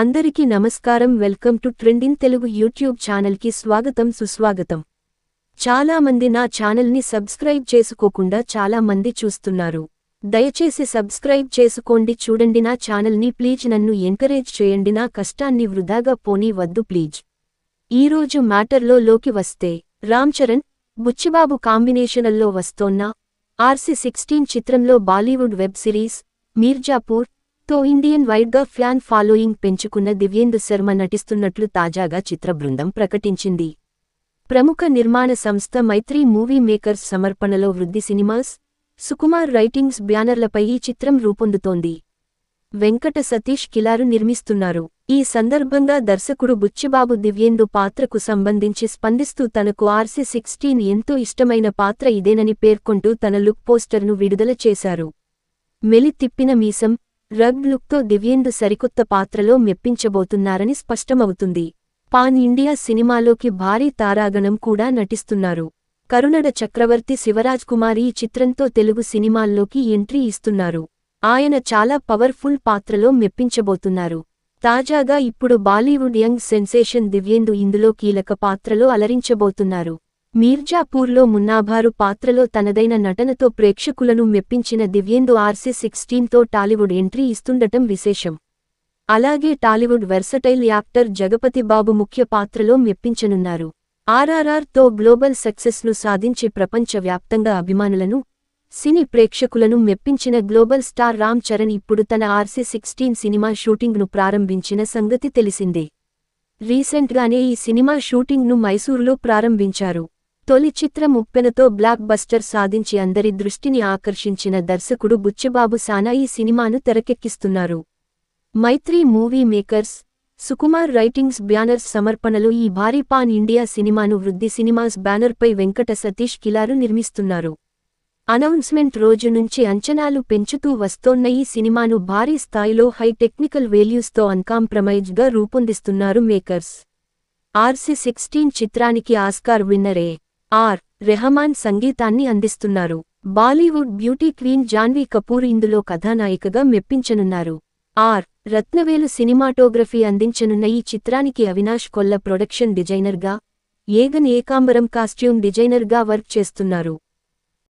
అందరికీ నమస్కారం. Welcome to trending Telugu YouTube ఛానల్కి స్వాగతం సుస్వాగతం. చాలా మంది నా ఛానల్ని సబ్స్క్రైబ్ చేసుకోకుండా చాలా మంది చూస్తున్నారు. దయచేసి సబ్స్క్రైబ్ చేసుకోండి. చూడండి నా ఛానల్ని ప్లీజ్ నన్ను ఎంకరేజ్ చేయండి. నా కష్టాన్ని వృధాగా పోనీ వద్దు ప్లీజ్. ఈరోజు మ్యాటర్లో లోకి వస్తే రామ్ చరణ్ బుచ్చిబాబు కాంబినేషనల్లో వస్తోన్న ఆర్సీ సిక్స్టీన్ చిత్రంలో బాలీవుడ్ వెబ్ సిరీస్ మీర్జాపూర్ తో ఇండియన్ వైడ్గా ఫ్యాన్ ఫాలోయింగ్ పెంచుకున్న దివ్యేందు శర్మ నటిస్తున్నట్లు తాజాగా చిత్ర బృందం ప్రకటించింది. ప్రముఖ నిర్మాణ సంస్థ మైత్రి మూవీ మేకర్స్ సమర్పణలో వృద్ధి సినిమాస్ సుకుమార్ రైటింగ్స్ బ్యానర్లపై ఈ చిత్రం రూపొందుతోంది. వెంకట సతీష్ కిలారు నిర్మిస్తున్నారు. ఈ సందర్భంగా దర్శకుడు బుచ్చిబాబు దివ్యేందు పాత్రకు సంబంధించి స్పందిస్తూ తనకు ఆర్సీ సిక్స్టీన్ ఎంతో ఇష్టమైన పాత్ర ఇదేనని పేర్కొంటూ తన లుక్ పోస్టర్ను విడుదల చేశారు. మెలి తిప్పిన మీసం రగ్ లుక్తో దివ్యేందు సరికొత్త పాత్రలో మెప్పించబోతున్నారని స్పష్టమవుతుంది. పాన్ ఇండియా సినిమాలోకి భారీ తారాగణం కూడా నటిస్తున్నారు. కరుణడ చక్రవర్తి శివరాజ్ కుమార్ ఈ చిత్రంతో తెలుగు సినిమాల్లోకి ఎంట్రీ ఇస్తున్నారు. ఆయన చాలా పవర్ఫుల్ పాత్రలో మెప్పించబోతున్నారు. తాజాగా ఇప్పుడు బాలీవుడ్ యంగ్ సెన్సేషన్ దివ్యేందు ఇందులో కీలక పాత్రలో అలరించబోతున్నారు. మీర్జాపూర్లో మున్నాభారు పాత్రలో తనదైన నటనతో ప్రేక్షకులను మెప్పించిన దివ్యేందు ఆర్సీ సిక్స్టీన్తో టాలీవుడ్ ఎంట్రీ ఇస్తుండటం విశేషం. అలాగే Tollywood versatile actor Jagapathi Babu ముఖ్య పాత్రలో మెప్పించనున్నారు. ఆర్ఆర్ఆర్తో గ్లోబల్ సక్సెస్ను సాధించి ప్రపంచవ్యాప్తంగా అభిమానులను సినీ ప్రేక్షకులను మెప్పించిన గ్లోబల్ స్టార్ రామ్ చరణ్ ఇప్పుడు తన ఆర్సీ సిక్స్టీన్ సినిమా షూటింగ్ను ప్రారంభించిన సంగతి తెలిసిందే. రీసెంట్గానే ఈ సినిమా షూటింగ్ను మైసూరులో ప్రారంభించారు. తొలి చిత్రం ముప్పెనతో బ్లాక్ బస్టర్ సాధించి అందరి దృష్టిని ఆకర్షించిన దర్శకుడు బుచ్చబాబు సానా ఈ సినిమాను తెరకెక్కిస్తున్నారు. Mythri movie makers Sukumar writings banners సమర్పణలో ఈ భారీ పాన్ ఇండియా సినిమాను వృద్ధి సినిమాస్ బ్యానర్పై వెంకట సతీష్ కిలారు నిర్మిస్తున్నారు. అనౌన్స్మెంట్ రోజు నుంచి అంచనాలు పెంచుతూ వస్తోన్న ఈ సినిమాను భారీ స్థాయిలో హై టెక్నికల్ వేల్యూస్తో అన్కాంప్రమైజ్గా రూపొందిస్తున్నారు మేకర్స్. ఆర్సీ సిక్స్టీన్ చిత్రానికి ఆస్కార్ విన్నరే. ఆర్. రెహమాన్ సంగీతాన్ని అందిస్తున్నారు. బాలీవుడ్ బ్యూటీ క్వీన్ జాన్వీ కపూర్ ఇందులో కథానాయికగా మెప్పించనున్నారు. ఆర్. రత్నవేలు సినిమాటోగ్రఫీ అందించనున్న ఈ చిత్రానికి అవినాష్ కొల్ల ప్రొడక్షన్ డిజైనర్గా ఏగన్ ఏకాంబరం కాస్ట్యూమ్ డిజైనర్గా వర్క్ చేస్తున్నారు.